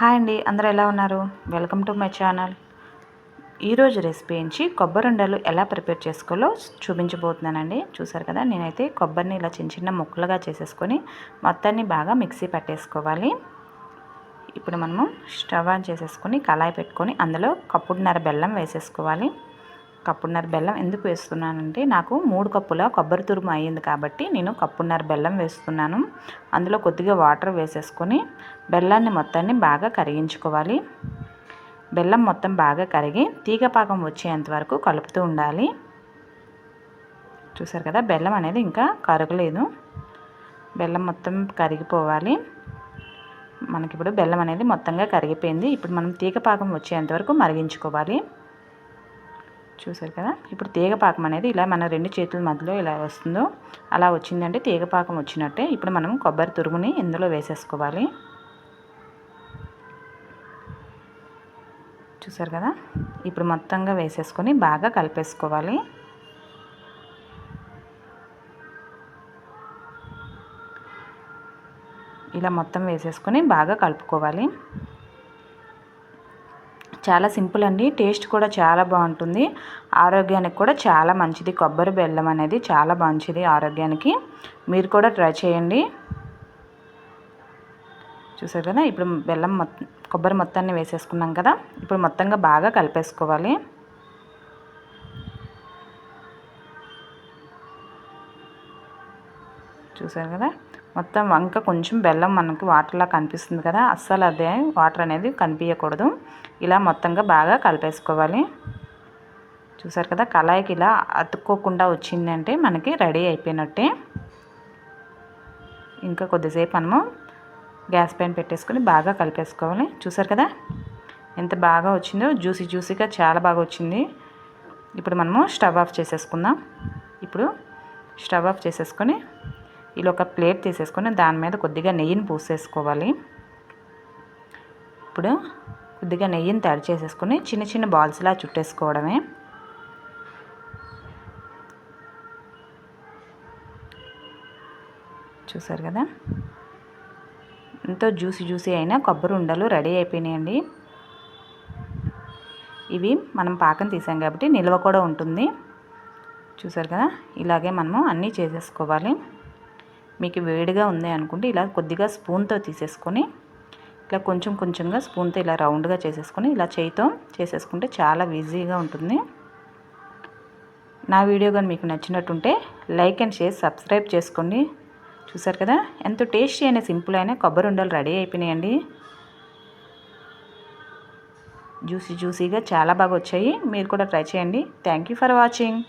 Hi అండి అందరూ ఎలా ఉన్నారు? Welcome to my channel. ఈరోజు రెసిపీ నుంచి కొబ్బరి ఉండలు ఎలా ప్రిపేర్ చేసుకోవాలో చూపించబోతున్నానండి. చూసారు కదా నేనైతే కొబ్బరిని ఇలా చిన్న చిన్న ముక్కలుగా చేసేసుకొని మొత్తాన్ని బాగా మిక్సీ పట్టేసుకోవాలి. ఇప్పుడు మనము స్టవ్ ఆన్ చేసేసుకొని కళాయి పెట్టుకొని అందులో కప్పుడున్నర బెల్లం వేసేసుకోవాలి. కప్పున్నర బెల్లం ఎందుకు వేస్తున్నానంటే నాకు మూడు కప్పుల కొబ్బరి తురుము అయ్యింది కాబట్టి నేను కప్పున్నర బెల్లం వేస్తున్నాను. అందులో కొద్దిగా వాటర్ వేసేసుకొని బెల్లాన్ని మొత్తాన్ని బాగా కరిగించుకోవాలి. బెల్లం మొత్తం బాగా కరిగి తీగ పాకం వచ్చేంత వరకు కలుపుతూ ఉండాలి. చూసారు కదా బెల్లం అనేది ఇంకా కరగలేదు. బెల్లం మొత్తం కరిగిపోవాలి. మనకి ఇప్పుడు బెల్లం అనేది మొత్తంగా కరిగిపోయింది. ఇప్పుడు మనం తీగ పాకం వచ్చేంత వరకు మరిగించుకోవాలి. చూసారు కదా? ఇప్పుడు తీగపాకం అనేది ఇలా మన రెండు చేతుల మధ్యలో ఇలా వస్తుందో అలా వచ్చిందంటే తీగపాకం వచ్చినట్టే. ఇప్పుడు మనం కొబ్బరి తురుగుని ఇందులో వేసేసుకోవాలి. చూసారు కదా? ఇప్పుడు మొత్తంగా వేసేసుకొని బాగా కలిపేసుకోవాలి. ఇలా మొత్తం వేసేసుకొని బాగా కలుపుకోవాలి. చాలా సింపుల్ అండి. టేస్ట్ కూడా చాలా బాగుంటుంది. ఆరోగ్యానికి కూడా చాలా మంచిది. కొబ్బరి బెల్లం అనేది చాలా మంచిది ఆరోగ్యానికి. మీరు కూడా ట్రై చేయండి. చూసారు కదా? ఇప్పుడు బెల్లం మొత్తం కొబ్బరి మొత్తాన్ని వేసేసుకున్నాం కదా? ఇప్పుడు మొత్తంగా బాగా కలిపేసుకోవాలి. చూసారు కదా? మొత్తం వంక కొంచెం బెల్లం మనకి వాటర్లా కనిపిస్తుంది కదా? అస్సలు అదే వాటర్ అనేది కనిపించకూడదు ఇలా మొత్తంగా బాగా కలిపేసుకోవాలి. చూసారు కదా? కళాయికి ఇలా అతుక్కోకుండా వచ్చిందంటే మనకి రెడీ అయిపోయినట్టే. ఇంకా కొద్దిసేపు మనము గ్యాస్ పైన పెట్టేసుకొని బాగా కలిపేసుకోవాలి. చూసారు కదా? ఎంత బాగా వచ్చిందో? జ్యూసీ జ్యూసీగా చాలా బాగా వచ్చింది. ఇప్పుడు మనము స్టవ్ ఆఫ్ చేసేసుకుందాం. ఇప్పుడు స్టవ్ ఆఫ్ చేసేసుకొని ఇలా ఒక ప్లేట్ తీసేసుకొని దాని మీద కొద్దిగా నెయ్యిని పూసేసుకోవాలి. ఇప్పుడు కొద్దిగా నెయ్యిని తయారు చేసేసుకొని చిన్న చిన్న బాల్స్లా చుట్టేసుకోవడమే. చూసారు కదా? ఎంతో జ్యూసీ జ్యూసీ అయినా కొబ్బరి ఉండలు రెడీ అయిపోయినాయండి. ఇవి మనం పాకం తీసాం కాబట్టి నిల్వ కూడా ఉంటుంది. చూసారు కదా? ఇలాగే మనము అన్నీ చేసేసుకోవాలి. మీకు వేడిగా ఉంది అనుకుంటే ఇలా కొద్దిగా స్పూన్తో తీసేసుకొని ఇట్లా కొంచెం కొంచెంగా స్పూన్తో ఇలా రౌండ్గా చేసేసుకొని ఇలా చేయితో చేసేసుకుంటే చాలా ఈజీగా ఉంటుంది. నా వీడియో కానీ మీకు నచ్చినట్టుంటే లైక్ అండ్ షేర్ సబ్స్క్రైబ్ చేసుకోండి. చూసారు కదా? ఎంతో టేస్టీ అయిన సింపుల్ అయిన కొబ్బరి ఉండలు రెడీ అయిపోయినాయండి. జ్యూసీ జ్యూసీగా చాలా బాగా వచ్చాయి. మీరు కూడా ట్రై చేయండి. Thank for watching.